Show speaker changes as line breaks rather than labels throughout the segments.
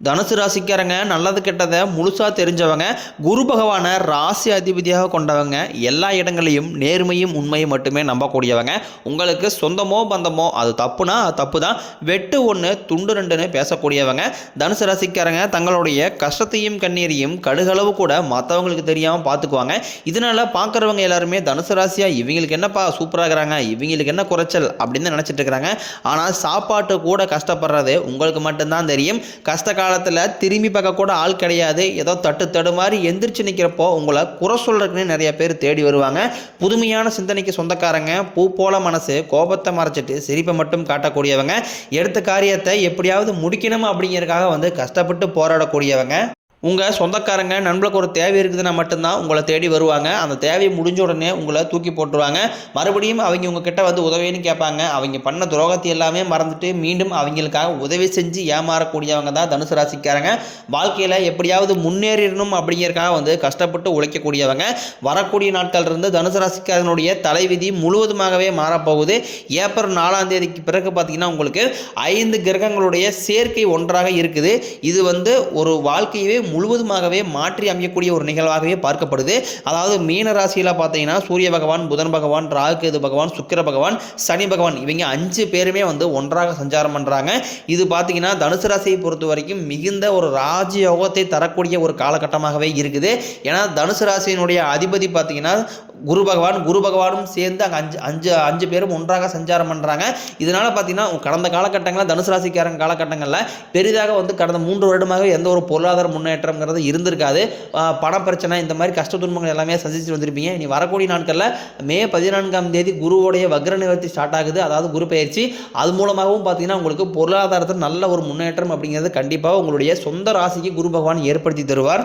தனுசு ராசிக்காரங்க நல்லது கெட்டதை முழுசாக தெரிஞ்சவங்க குரு பகவானை ராசி அதிபதியாக கொண்டவங்க எல்லா இடங்களையும் நேர்மையும் உண்மையும் மட்டுமே நம்பக்கூடியவங்க. உங்களுக்கு சொந்தமோ பந்தமோ அது தப்புனா அது தப்பு தான் வெட்டு ஒன்று துண்டு ரெண்டுன்னு பேசக்கூடியவங்க. தனுசு ராசிக்காரங்க தங்களுடைய கஷ்டத்தையும் கண்ணீரையும் கடுகளவு கூட மற்றவங்களுக்கு தெரியாமல் பார்த்துக்குவாங்க இதனால் பார்க்குறவங்க எல்லாருமே தனுசு ராசியாக இவங்களுக்கு என்னப்பா சூப்பராக இருக்கிறாங்க இவங்களுக்கு என்ன குறைச்சல் அப்படின்னு நினச்சிட்டு இருக்கிறாங்க. ஆனால் சாப்பாட்டு கூட கஷ்டப்படுறது உங்களுக்கு மட்டும்தான் தெரியும். கஷ்ட காலத்தில் திரும்பி பார்க்க கூட ஆள் கிடையாது. ஏதோ தட்டு தடு மாதிரி எந்திரிச்சு நிற்கிறப்போ உங்களை குறை சொல்கிறதுக்குன்னு நிறைய பேர் தேடி வருவாங்க. புதுமையான சிந்தனைக்கு சொந்தக்காரங்க பூ போல மனசு கோபத்தை மறைச்சிட்டு சிரிப்பை மட்டும் காட்டக்கூடியவங்க எடுத்த காரியத்தை எப்படியாவது முடிக்கணும் அப்படிங்கிறதுக்காக வந்து கஷ்டப்பட்டு போராடக்கூடியவங்க. உங்கள் சொந்தக்காரங்க நண்பர்களுக்கு ஒரு தேவை இருக்குதுன்னா மட்டும்தான் உங்களை தேடி வருவாங்க. அந்த தேவையை முடிஞ்ச உடனே உங்களை தூக்கி போட்டுருவாங்க. மறுபடியும் அவங்க உங்ககிட்ட வந்து உதவின்னு கேட்பாங்க. அவங்க பண்ண துரோகத்தை எல்லாமே மறந்துட்டு மீண்டும் அவங்களுக்காக உதவி செஞ்சு ஏமாறக்கூடியவங்க தான் தனுசு ராசிக்காரங்க. வாழ்க்கையில் எப்படியாவது முன்னேறிடணும் அப்படிங்கிறக்காக வந்து கஷ்டப்பட்டு உழைக்கக்கூடியவங்க. வரக்கூடிய நாட்கள் இருந்து தனுசு ராசிக்காரனுடைய தலைவிதி முழுவதுமாகவே மாறப்போகுது. ஏப்ரல் நாலாம் தேதிக்கு பிறகு பார்த்தீங்கன்னா உங்களுக்கு ஐந்து கிரகங்களுடைய சேர்க்கை ஒன்றாக இருக்குது. இது வந்து ஒரு வாழ்க்கையவே முழுவதுமாகவே மாற்றி அமையக்கூடிய ஒரு நிகழ்வாகவே பார்க்கப்படுது. அதாவது மீன ராசியில் பார்த்தீங்கன்னா சூரிய பகவான் புதன் பகவான் ராகுகேது பகவான் சுக்கிர பகவான் சனி பகவான் இவங்க அஞ்சு பேருமே வந்து ஒன்றாக சஞ்சாரம் பண்ணுறாங்க இது பார்த்தீங்கன்னா தனுசு ராசியை பொறுத்த வரைக்கும் மிகுந்த ஒரு ராஜயோகத்தை தரக்கூடிய ஒரு காலகட்டமாகவே இருக்குது. ஏன்னா தனுசு ராசியினுடைய அதிபதி பார்த்தீங்கன்னா குரு பகவான் குரு பகவானும் சேர்ந்து அங்கே அஞ்சு அஞ்சு அஞ்சு பேரும் ஒன்றாக சஞ்சாரம் பண்ணுறாங்க இதனால் பார்த்தீங்கன்னா கடந்த காலகட்டங்களில் தனுசு ராசிக்காரங்க காலகட்டங்களில் பெரிதாக வந்து கடந்த மூன்று வருடமாக எந்த ஒரு பொருளாதார முன்னேற்றம்ங்கிறது இருந்திருக்காது. பண பிரச்சனை இந்த மாதிரி கஷ்ட துன்பங்கள் எல்லாமே சந்திச்சுட்டு வந்திருப்பீங்க. இனி வரக்கூடிய நாட்களில் மே பதினான்காம் தேதி குருவோடைய வக்ர நிவர்த்தி ஸ்டார்ட் ஆகுது. அதாவது குரு பயிற்சி அது மூலமாகவும் பார்த்தீங்கன்னா உங்களுக்கு பொருளாதாரத்தில் நல்ல ஒரு முன்னேற்றம் அப்படிங்கிறது கண்டிப்பாக உங்களுடைய சொந்த ராசிக்கு குரு பகவான் ஏற்படுத்தி தருவார்.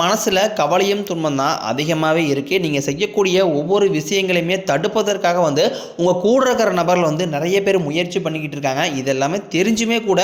மனசில் கவலையும் துன்பம் தான் அதிகமாகவே இருக்குது நீங்கள் செய்யக்கூடிய ஒவ்வொரு விஷயங்களையுமே தடுப்பதற்காக வந்து உங்கள் கூட இருக்கிற நபர்கள் வந்து நிறைய பேர் முயற்சி பண்ணிக்கிட்டு இருக்காங்க. இதெல்லாமே தெரிஞ்சுமே கூட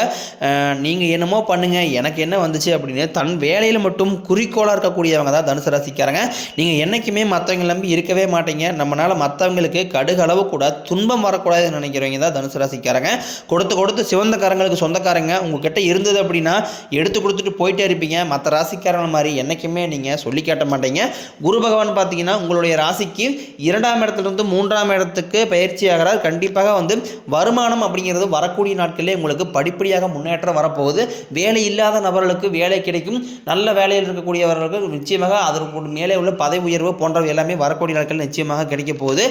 நீங்கள் என்னமோ பண்ணுங்கள் எனக்கு என்ன வந்துச்சு அப்படின்னு தன் வேலையில் மட்டும் குறிக்கோளாக இருக்கக்கூடியவங்க தான் தனுசு ராசிக்காரங்க. நீங்கள் என்றைக்குமே மற்றவங்க நம்பி இருக்கவே மாட்டீங்க. நம்மளால் மற்றவங்களுக்கு கடுகளவு கூட துன்பம் வரக்கூடாதுன்னு நினைக்கிறவங்க தான் தனுசு ராசிக்காரங்க. கொடுத்து கொடுத்து சிவந்தக்காரங்களுக்கு சொந்தக்காரங்க உங்ககிட்ட இருந்தது அப்படின்னா எடுத்து கொடுத்துட்டு போயிட்டே இருப்பீங்க. மற்ற ராசிக்காரங்க மாதிரி என்றைக்குமே நீங்கள் சொல்லி காட்ட மாட்டீங்க. குரு பகவான் பார்த்தீங்கன்னா உங்களுடைய ராசிக்கு இரண்டாம் இடத்துலேருந்து மூன்றாம் இடத்துக்கு பயிற்சி ஆகிறார். கண்டிப்பாக வந்து வருமானம் அப்படிங்கிறது வரக்கூடிய நாட்களிலே உங்களுக்கு படிப்படியாக முன்னேற்றம் வரப்போகுது. வேலை இல்லாத நபர்களுக்கு வேலை கிடைக்கும். நல்ல வேலையில் இருக்கக்கூடியவர்களுக்கு நிச்சயமாக அதற்கு மேலே உள்ள பதவி உயர்வு போன்றவை எல்லாமே வரக்கூடிய நாட்கள் நிச்சயமாக கிடைக்க போகுது.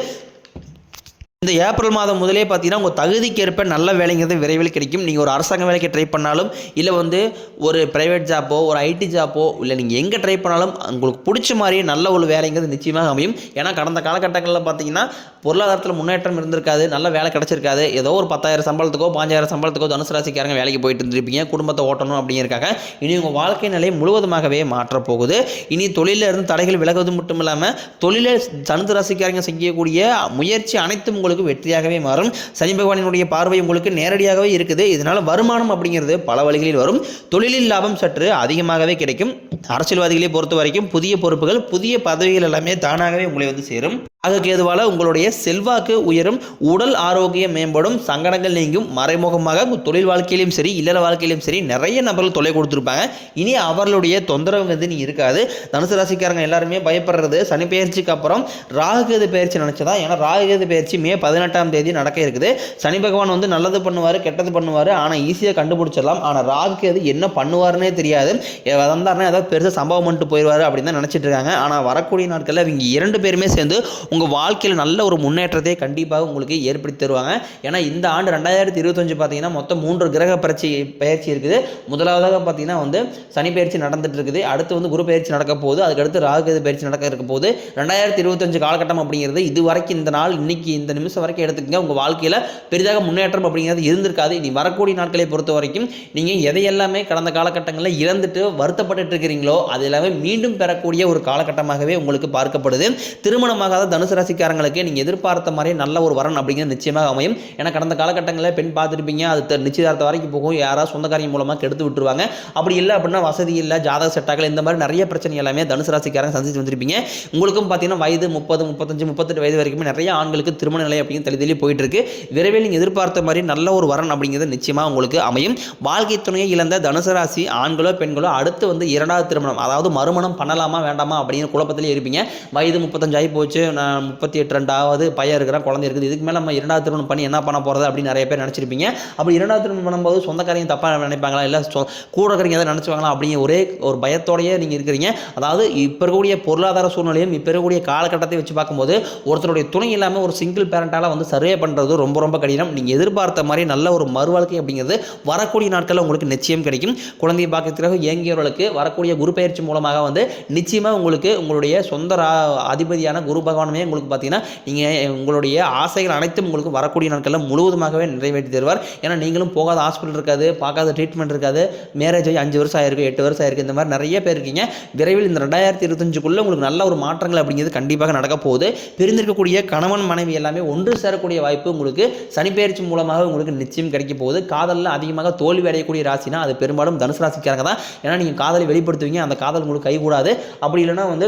இந்த ஏப்ரல் மாதம் முதலே பார்த்தீங்கன்னா உங்கள் தகுதிக்கேற்ப நல்ல வேலைங்கிறது விரைவில் கிடைக்கும். நீங்கள் ஒரு அரசாங்க வேலைக்கு ட்ரை பண்ணாலும் இல்லை வந்து ஒரு ப்ரைவேட் ஜாப்போ ஒரு ஐடி ஜாப்போ இல்லை நீங்கள் எங்கே ட்ரை பண்ணாலும் உங்களுக்கு பிடிச்ச மாதிரியே நல்ல ஒரு வேலைங்கிறது நிச்சயமாக அமையும். ஏன்னா கடந்த காலகட்டங்களில் பார்த்தீங்கன்னா பொருளாதாரத்தில் முன்னேற்றம் இருந்திருக்காது நல்ல வேலை கிடச்சிருக்காது. ஏதோ ஒரு பத்தாயிரம் சம்பளத்துக்கோ பாஞ்சாயிரம் சம்பளத்துக்கோ தனுசு ராசிக்காரங்க வேலைக்கு போயிட்டு இருந்திருப்பீங்க. குடும்பத்தை ஓட்டணும் அப்படிங்கிறக்காக இனி உங்கள் வாழ்க்கை நிலை முழுவதுமாகவே மாற்றப்போகுது. இனி தொழிலில் இருந்து தடைகள் விலகுவது மட்டும் இல்லாமல் தொழிலில் தனுசு ராசிக்காரங்க செய்யக்கூடிய முயற்சி அனைத்தும் உங்களுக்கு வெற்றியாகவே மாறும். சனி பகவானினுடைய பார்வை உங்களுக்கு நேரடியாகவே இருக்குது. இதனால் வருமானம் அப்படிங்கிறது பல வழிகளில் வரும். தொழிலில் லாபம் சற்று அதிகமாகவே கிடைக்கும். அரசியல்வாதிகளை பொறுத்த வரைக்கும் புதிய பொறுப்புகள் புதிய பதவிகள் எல்லாமே தானாகவே உங்களை வந்து சேரும். அதுக்கு ஏதுவால உங்களுடைய செல்வாக்கு உயரும் உடல் ஆரோக்கியம் மேம்படும் சங்கடங்கள் நீங்கும் மறைமுகமாக தொழில் வாழ்க்கையிலும் சரி இல்லற வாழ்க்கையிலும் சரி நிறைய நபர்கள் தொலை கொடுத்துருப்பாங்க. இனி அவர்களுடைய தொந்தரவுங்கிறது நீ இருக்காது. தனுசு ராசிக்காரங்க எல்லாருமே பயப்படுறது சனி பயிற்சிக்கு அப்புறம் ராகுகேது பயிற்சி நினச்சதான் ஏன்னா ராகுகேது பயிற்சி மே பதினெட்டாம் தேதி நடக்க இருக்குது. சனி பகவான் வந்து நல்லது பண்ணுவார் கெட்டது பண்ணுவார். ஆனால் ஈஸியாக கண்டுபிடிச்சிடலாம். ஆனால் ராகுகேது என்ன பண்ணுவாருன்னே தெரியாது. ஏ- வந்தாருன்னா ஏதாவது பெருசாக சம்பவம் பண்ணிட்டு போயிடுவார் அப்படின்னு தான் நினச்சிட்டு இருக்காங்க. ஆனால் வரக்கூடிய நாட்களில் இவங்க இரண்டு பேருமே சேர்ந்து உங்கள் வாழ்க்கையில் நல்ல ஒரு முன்னேற்றத்தை கண்டிப்பாக உங்களுக்கு ஏற்படுத்தி தருவாங்க. ஏன்னா இந்த ஆண்டு ரெண்டாயிரத்தி இருபத்தஞ்சு பார்த்தீங்கன்னா மொத்தம் மூன்று கிரக பயிற்சி பயிற்சி இருக்குது. முதலாவதாக பார்த்தீங்கன்னா வந்து சனி பயிற்சி நடந்துட்டு இருக்குது. அடுத்து வந்து குரு பயிற்சி நடக்க போகுது. அதுக்கடுத்து ராகுகேது பயிற்சி நடக்க இருக்க போது ரெண்டாயிரத்தி இருபத்தஞ்சு காலகட்டம் அப்படிங்கிறது இது வரைக்கும் இந்த நாள் இன்னைக்கு இந்த நிமிஷம் வரைக்கும் எடுத்துக்கங்க. உங்கள் வாழ்க்கையில் பெரிதாக முன்னேற்றம் அப்படிங்கிறது இருந்திருக்காது. இனி வரக்கூடிய நாட்களை பொறுத்த வரைக்கும் நீங்கள் எதையெல்லாமே கடந்த காலகட்டங்களில் இழந்துட்டு வருத்தப்பட்டுட்டு இருக்கிறீங்களோ அது எல்லாமே மீண்டும் பெறக்கூடிய ஒரு காலகட்டமாகவே உங்களுக்கு பார்க்கப்படுது. திருமணமாகாத தனுசு ராசிக்காரங்களுக்கு நீங்கள் எதிர்பார்த்த மாதிரி நல்ல ஒரு வரன் அப்படிங்கிறது நிச்சயமாக அமையும். ஏன்னா கடந்த காலகட்டங்களில் பெண் பார்த்துருப்பீங்க அது நிச்சயதார்த்த வரைக்கும் போகும். யாராவது சொந்தக்காரியம் மூலமாக கெடுத்து விட்டுருவாங்க. அப்படி இல்லை அப்படின்னா வசதி இல்லை ஜாதக செட்டாக்கள் இந்த மாதிரி நிறைய பிரச்சனை எல்லாமே தனுசு ராசிக்காரங்க சந்திச்சு வந்திருப்பீங்க. உங்களுக்கும் பார்த்தீங்கன்னா வயது முப்பது முப்பத்தஞ்சு முப்பத்தெட்டு வயது வரைக்குமே நிறைய ஆண்களுக்கு திருமண நிலை அப்படின்னு தள்ளி தள்ளி போயிட்டு இருக்கு விரைவில் நீங்கள் எதிர்பார்த்த மாதிரி நல்ல ஒரு வரன் அப்படிங்கிறது நிச்சயமாக உங்களுக்கு அமையும். வாழ்க்கை துணையை இழந்த தனுசு ராசி ஆண்களோ பெண்களோ அடுத்து வந்து இரண்டாவது திருமணம். அதாவது மறுமணம் பண்ணலாமா வேண்டாமா அப்படின்னு குழப்பத்திலே இருப்பீங்க. வயது முப்பத்தஞ்சு ஆகி போச்சு நான் முப்பத்தி எட்டு ரெண்டாவது பையன் இருக்கிறான் குழந்தை இருக்குது. இதுக்கு மேலே நம்ம இரண்டாவது திருமணம் பண்ணி என்ன பண்ண போகிறது அப்படின்னு நிறைய பேர் நினச்சிருப்பீங்க. அப்படி இரண்டாவது திருமணம் பண்ணும்போது சொந்தக்காரங்க தப்பாக நினைப்பாங்களா? இல்லை சொ- கூட இருக்கிறீங்க எதாவது நினச்சிவாங்களா அப்படிங்கிற ஒரே ஒரு பயத்தோடையே நீங்கள் இருக்கிறீங்க. அதாவது இப்போ இருக்கக்கூடிய பொருளாதார சூழ்நிலையும் இப்போ இருக்கக்கூடிய காலகட்டத்தை வச்சு பார்க்கும்போது ஒருத்தருடைய துணை இல்லாமல் ஒரு சிங்கிள் பேரண்டால் வந்து சர்வே பண்ணுறது ரொம்ப ரொம்ப கடினம். நீங்கள் எதிர்பார்த்த மாதிரி நல்ல ஒரு மறுவாழ்க்கை அப்படிங்கிறது வரக்கூடிய நாட்களில் உங்களுக்கு நிச்சயம் கிடைக்கும். குழந்தையை பார்க்கறதுக்காக இயங்கியவர்களுக்கு வரக்கூடிய குரு பயிற்சி மூலமாக வந்து நிச்சயமாக உங்களுக்கு உங்களுடைய சொந்த ரா அதிபதியான குரு பகவானுமே உங்களுக்கு பார்த்தீங்கன்னா நீங்கள் உங்களுடைய ஆசைகள் அனைத்தும் உங்களுக்கு வரக்கூடிய நாட்களில் முழுவதுமாகவே நிறைவேற்றி தருவார். ஏன்னா நீங்களும் போகாத ஹாஸ்பிட்டல் இருக்காது பார்க்காத ட்ரீட்மெண்ட் இருக்காது. மேரேஜ் ஆகி அஞ்சு வருஷம் ஆயிருக்கு எட்டு வருஷம் ஆயிருக்கு இந்த மாதிரி நிறைய பேர் இருக்கீங்க. விரைவில் இந்த ரெண்டாயிரத்தி இருபத்தஞ்சுக்குள்ளே உங்களுக்கு நல்ல ஒரு மாற்றங்கள் அப்படிங்கிறது கண்டிப்பாக நடக்க போகுது. பிரிந்திருக்கக்கூடிய கணவன் மனைவி எல்லாமே ஒன்று சேரக்கூடிய வாய்ப்பு உங்களுக்கு சனிப்பெயர்ச்சி மூலமாக உங்களுக்கு நிச்சயம் கிடைக்க போகுது. காதலில் அதிகமாக தோல்வி அடையக்கூடிய ராசினா அது பெரும்பாலும் தனுசு ராசிக்காரங்க தான். ஏன்னா நீங்கள் காதலை வெளிப்படுத்துவீங்க அந்த காதல் உங்களுக்கு கைகூடாது. அப்படி இல்லைன்னா வந்து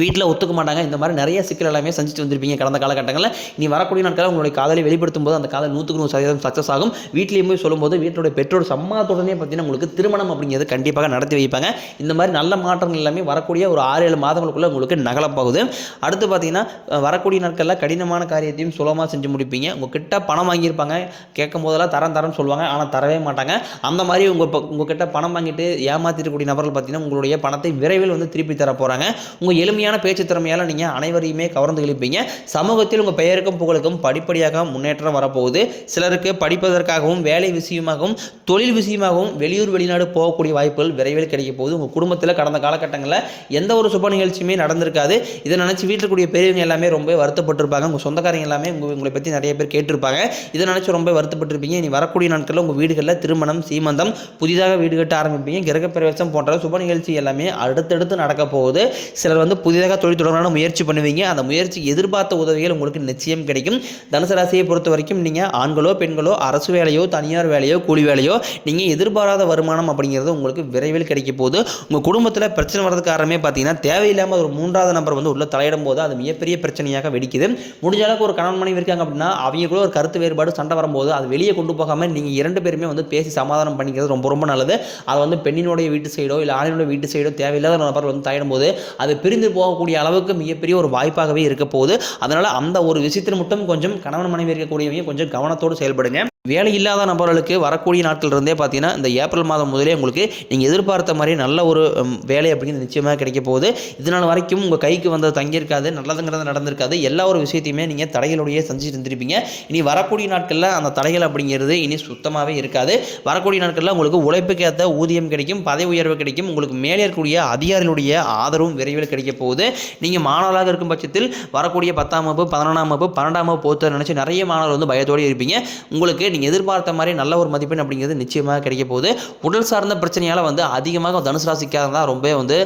வீட்டில் ஒத்துக்க மாட்டாங்க. இந்த மாதிரி நிறைய சிக்கல் எல்லாமே சந்திச்சு வந்திருப்பீங்க கடந்த காலகட்டங்களில். நீ வரக்கூடிய நாட்களில் உங்களுடைய காதலை வெளிப்படுத்தும் போது அந்த காதல் நூற்றுக்கு நூறு சதவீதம் சக்ஸஸ் ஆகும். வீட்லேயும் போய் சொல்லும்போது வீட்டோட பெற்றோர் சம்மதத்துடனே பார்த்தீங்கன்னா உங்களுக்கு திருமணம் அப்படிங்கிறது கண்டிப்பாக நடத்தி வைப்பாங்க. இந்த மாதிரி நல்ல மாற்றங்கள் எல்லாமே வரக்கூடிய ஒரு ஆறு ஏழு மாதங்களுக்குள்ள உங்களுக்கு நகலப்பாகுது அடுத்து பார்த்தீங்கன்னா வரக்கூடிய நாட்களில் கடினமான காரியத்தையும் சுலபமாக செஞ்சு முடிப்பீங்க. உங்ககிட்ட பணம் வாங்கியிருப்பாங்க. கேட்கும் போதெல்லாம் தரம் தரம்னு சொல்லுவாங்க. ஆனால் தரவே மாட்டாங்க. அந்த மாதிரி உங்கள் உங்கள் உங்ககிட்ட பணம் வாங்கிட்டு ஏமாத்திருக்கக்கூடிய நபர்கள் பார்த்தீங்கன்னா உங்களுடைய பணத்தை விரைவில் வந்து திருப்பி தர போகிறாங்க உங்கள் எலும்பு எளிமையான பேச்சு திறமையால் நீங்கள் அனைவரையுமே கவர்ந்து இழுப்பீங்க சமூகத்தில் உங்கள் பெயருக்கும் புகழுக்கும் படிப்படியாக முன்னேற்றம் வரப்போகுது. சிலருக்கு படிப்பதற்காகவும் வேலை விஷயமாகவும் தொழில் விஷயமாகவும் வெளியூர் வெளிநாடு போகக்கூடிய வாய்ப்புகள் விரைவில் கிடைக்க போகுது. உங்கள் குடும்பத்தில் கடந்த காலகட்டங்களில் எந்த ஒரு சுப நிகழ்ச்சியுமே நடந்திருக்காது. இதை நினச்சி வீட்டில் கூடிய பெரியவங்க எல்லாமே ரொம்ப வருத்தப்பட்டிருப்பாங்க. உங்கள் சொந்தக்காரங்க எல்லாமே உங்கள் உங்களை பற்றி நிறைய பேர் கேட்டிருப்பாங்க. இதை நினச்சி ரொம்ப வருத்தப்பட்டிருப்பீங்க. இனி வரக்கூடிய நாட்களில் உங்கள் வீடுகளில் திருமணம் சீமந்தம் புதிதாக வீடு கட்ட ஆரம்பிப்பீங்க. கிரகப்பிரவேசம் போன்ற சுப நிகழ்ச்சி எல்லாமே அடுத்தடுத்து நடக்க போகுது. சிலர் வந்து புதிதாக தொழில் தொடங்கணும்னு முயற்சி பண்ணுவீங்க. அந்த முயற்சி எதிர்பார்த்த உதவிகள் உங்களுக்கு நிச்சயம் கிடைக்கும். தனுசு ராசியை பொறுத்த வரைக்கும் நீங்கள் ஆண்களோ பெண்களோ அரசு வேலையோ தனியார் வேலையோ கூலி வேலையோ நீங்கள் எதிர்பாராத வருமானம் அப்படிங்கிறது உங்களுக்கு விரைவில் கிடைக்க போது உங்கள் குடும்பத்தில் பிரச்சனை வர்றதுக்கு காரணமே பார்த்தீங்கன்னா தேவையில்லாமல் ஒரு மூன்றாவது நம்பர் வந்து உள்ள தலையிடும் போது அது மிகப்பெரிய பிரச்சனையாக வெடிக்குது. முடிஞ்ச அளவுக்கு ஒரு கணவன் மனைவி இருக்காங்க அப்படின்னா அவங்களுக்குள்ள ஒரு கருத்து வேறுபாடு சண்டை வரும்போது அது வெளியே கொண்டு போகாமல் நீங்கள் இரண்டு பேருமே வந்து பேசி சமாதானம் பண்ணிக்கிறது ரொம்ப ரொம்ப நல்லது. அது வந்து பெண்ணினுடைய வீட்டு சைடோ இல்லை ஆணினுடைய வீட்டு சைடோ தேவையில்லாத நபர் வந்து தலையிடும் போது அது பிரிந்து போகக்கூடிய அளவுக்கு மிகப்பெரிய ஒரு வாய்ப்பாகவே இருக்க போகுது. அதனால் அந்த ஒரு விஷயத்தில் மட்டும் கொஞ்சம் கணவன் மனைவி இருக்கக்கூடியவங்க கொஞ்சம் கவனத்தோடு செயல்படுங்க. வேலை இல்லாத நபர்களுக்கு வரக்கூடிய நாட்கள் இருந்தே பார்த்தீங்கன்னா இந்த ஏப்ரல் மாதம் முதலே உங்களுக்கு நீங்கள் எதிர்பார்த்த மாதிரி நல்ல ஒரு வேலை அப்படிங்கிறது நிச்சயமாக கிடைக்க போகுது. இதனால் வரைக்கும் உங்கள் கைக்கு வந்தது தங்கியிருக்காது நல்லதுங்கிறது நடந்திருக்காது. எல்லா ஒரு விஷயத்தையுமே நீங்கள் தடைகளோடையே செஞ்சுட்டு இருந்திருப்பீங்க. இனி வரக்கூடிய நாட்களில் அந்த தடைகள் அப்படிங்கிறது இனி சுத்தமாகவே இருக்காது. வரக்கூடிய நாட்களில் உங்களுக்கு உழைப்புக்கு ஏற்ற ஊதியம் கிடைக்கும் பதவி உயர்வு கிடைக்கும். உங்களுக்கு மேலே இருக்கக்கூடிய அதிகாரிகளுடைய ஆதரவும் விரைவில் கிடைக்க போகுது. நீங்கள் மாணவராக இருக்கும் பட்சத்தில் வரக்கூடிய பத்தாம் வகுப்பு பதினொன்றாம் வகுப்பு பன்னெண்டாம் வகுப்பு போத்த நினச்சி நிறைய மாணவர் வந்து பயத்தோடு இருப்பீங்க. உங்களுக்கு நீங்கள் எதிர்பார்த்த மாதிரி நல்ல ஒரு மதிப்பெண் அப்படிங்கிறது நிச்சயமாக கிடைக்க போகுது. உடல் சார்ந்த பிரச்சனையால் வந்து அதிகமாக தனுசு ராசிக்காக தான் ரொம்ப வந்து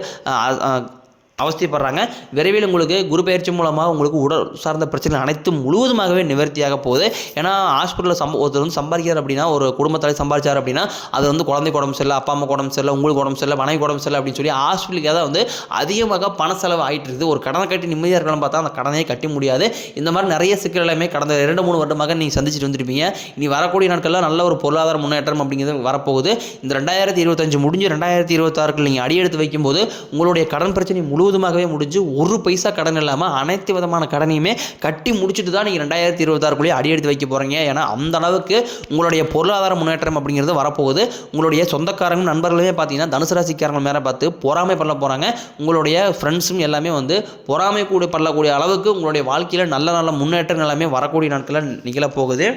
அவஸ்தைப்படுறாங்க. விரைவில் உங்களுக்கு குரு பயிற்சி மூலமாக உங்களுக்கு உடல் சார்ந்த பிரச்சனை அனைத்தும் முழுவதுமாகவே நிவர்த்தியாக போகுது. ஏன்னா ஹாஸ்பிட்டலில் சம்ப ஒருத்தர் வந்து சம்பாதிக்கிறார் அப்படின்னா ஒரு குடும்பத்தால் சம்பாதிச்சார் அப்படின்னா அது வந்து குழந்தைக்கு உடம்பு சரியில்லை அப்பா அம்மா உடம்பு சரியில்லை உங்களுக்கு உடம்பு சரியில்லை மனைவி உடம்பு சரியில்லை அப்படின்னு சொல்லி ஹாஸ்பிட்டலுக்கு தான் வந்து அதிகமாக பண செலவு ஆகிட்டு இருக்குது. ஒரு கடனை கட்டி நிம்மதியாக இருக்கணும்னு பார்த்தா அந்த கடனையே கட்டி முடியாது. இந்த மாதிரி நிறைய சிக்கல் எல்லாமே கடந்த இரண்டு மூணு வருடமாக நீங்கள் சந்திச்சுட்டு வந்திருப்பீங்க. இனி வரக்கூடிய நாட்களில் நல்ல ஒரு பொருளாதார முன்னேற்றம் அப்படிங்கிறது வரப்போகுது. இந்த ரெண்டாயிரத்தி இருபத்தஞ்சு முடிஞ்சு ரெண்டாயிரத்தி இருபத்தாறுக்கு நீங்கள் அடியெடுத்து வைக்கும்போது உங்களுடைய கடன் பிரச்சனை முழு முழுவதுமாகவே முடிஞ்சு ஒரு பைசா கடன் இல்லாமல் அனைத்து விதமான கடனையுமே கட்டி முடிச்சுட்டு தான் நீங்கள் ரெண்டாயிரத்தி இருபத்தாறுக்குள்ளேயே அடி எடுத்து வைக்க போகிறீங்க ஏன்னா அந்த அளவுக்கு உங்களுடைய பொருளாதார முன்னேற்றம் அப்படிங்கிறது வரப்போகுது. உங்களுடைய சொந்தக்காரங்க நண்பர்களுமே பார்த்தீங்கன்னா தனுசு ராசிக்காரங்க மேலே பார்த்து பொறாமை பண்ண போகிறாங்க உங்களுடைய ஃப்ரெண்ட்ஸும் எல்லாமே வந்து பொறாமை கூட பண்ணக்கூடிய அளவுக்கு உங்களுடைய வாழ்க்கையில் நல்ல நல்ல முன்னேற்றங்கள் எல்லாமே வரக்கூடிய நாட்களில் நிகழப்போகுது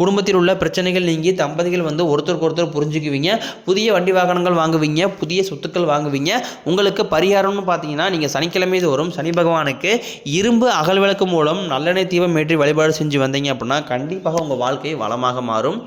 குடும்பத்தில் உள்ள பிரச்சனைகள் நீங்கி தம்பதிகள் வந்து ஒருத்தருக்கு ஒருத்தர் புரிஞ்சுக்குவீங்க. புதிய வண்டி வாகனங்கள் வாங்குவீங்க. புதிய சொத்துக்கள் வாங்குவீங்க. உங்களுக்கு பரிகாரம்னு பார்த்தீங்கன்னா நீங்கள் சனிக்கிழமை தோறும் சனி பகவானுக்கு இரும்பு அகல் விளக்கு மூலம் நல்லெண்ணெய் தீபம் ஏற்றி வழிபாடு செஞ்சு வந்தீங்க அப்படின்னா கண்டிப்பாக உங்கள் வாழ்க்கை வளமாக மாறும்.